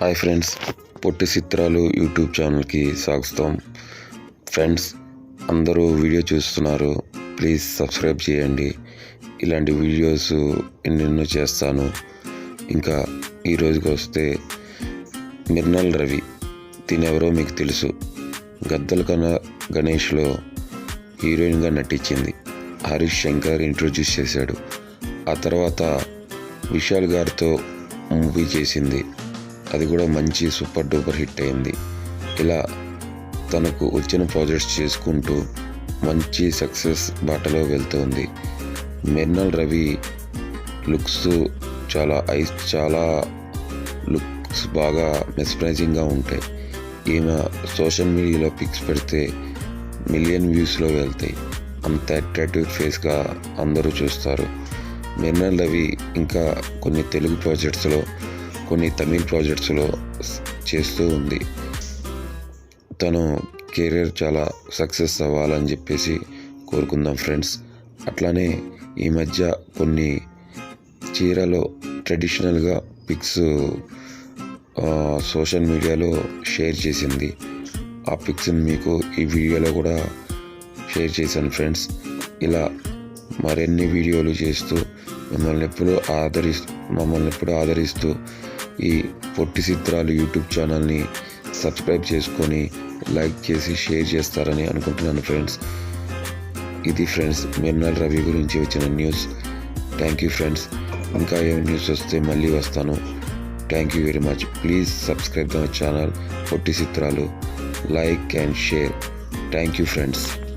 Hi friends పొట్టి చిత్రాలు YouTube ఛానల్కి స్వాగతం. ఫ్రెండ్స్ అందరూ వీడియో చూస్తున్నారు ప్లీజ్ సబ్స్క్రైబ్ చేయండి. ఇలాంటి వీడియోస్ ఎన్నెన్నో చేస్తాను. ఇంకా ఈరోజుకి వస్తే మిర్నల్ రవి తినెవరో మీకు తెలుసు. గద్దల కన గణేష్లో హీరోయిన్గా నటించింది. హరీష్ శంకర్ ఇంట్రొడ్యూస్ చేశాడు. ఆ తర్వాత విశాల్ గారితో మూవీ చేసింది. అది కూడా మంచి సూపర్ డూపర్ హిట్ అయింది. ఇలా తనకు వచ్చిన ప్రాజెక్ట్స్ చేసుకుంటూ మంచి సక్సెస్ బాటలో వెళ్తుంది. మెర్నల్ రవి లుక్స్ చాలా ఐస్ చాలా లుక్స్ బాగా మెస్ప్రైజింగ్గా ఉంటాయి. ఈమె సోషల్ మీడియాలో పిక్స్ పెడితే మిలియన్ వ్యూస్లో వెళ్తాయి. అంత అట్రాక్టివ్ ఫేస్గా అందరూ చూస్తారు. మెర్నల్ రవి ఇంకా కొన్ని తెలుగు ప్రాజెక్ట్స్లో కొన్ని తమిళ్ ప్రాజెక్ట్స్లో చేస్తూ ఉంది. తను కెరీర్ చాలా సక్సెస్ అవ్వాలని చెప్పేసి కోరుకుందాం ఫ్రెండ్స్. అట్లానే ఈ మధ్య కొన్ని చీరలో ట్రెడిషనల్గా పిక్స్ సోషల్ మీడియాలో షేర్ చేసింది. ఆ పిక్స్ని మీకు ఈ వీడియోలో కూడా షేర్ చేశాను ఫ్రెండ్స్. ఇలా మరిన్ని వీడియోలు చేస్తూ మిమ్మల్ని ఎప్పుడూ ఆదరిస్తూ మమ్మల్ని ఎప్పుడూ ఆదరిస్తూ ఈ పొట్టి చిత్రాలు యూట్యూబ్ ఛానల్ని సబ్స్క్రైబ్ చేసుకొని లైక్ చేసి షేర్ చేస్తారని అనుకుంటున్నాను ఫ్రెండ్స్. ఇది ఫ్రెండ్స్ మిర్నల్ రవి గురించి వచ్చిన న్యూస్. Thank you friends. ఇంకా ఏం న్యూస్ వస్తే మళ్ళీ వస్తాను. Thank you very much. Please subscribe the channel పొట్టి చిత్రాలు. Like and share. Thank you friends.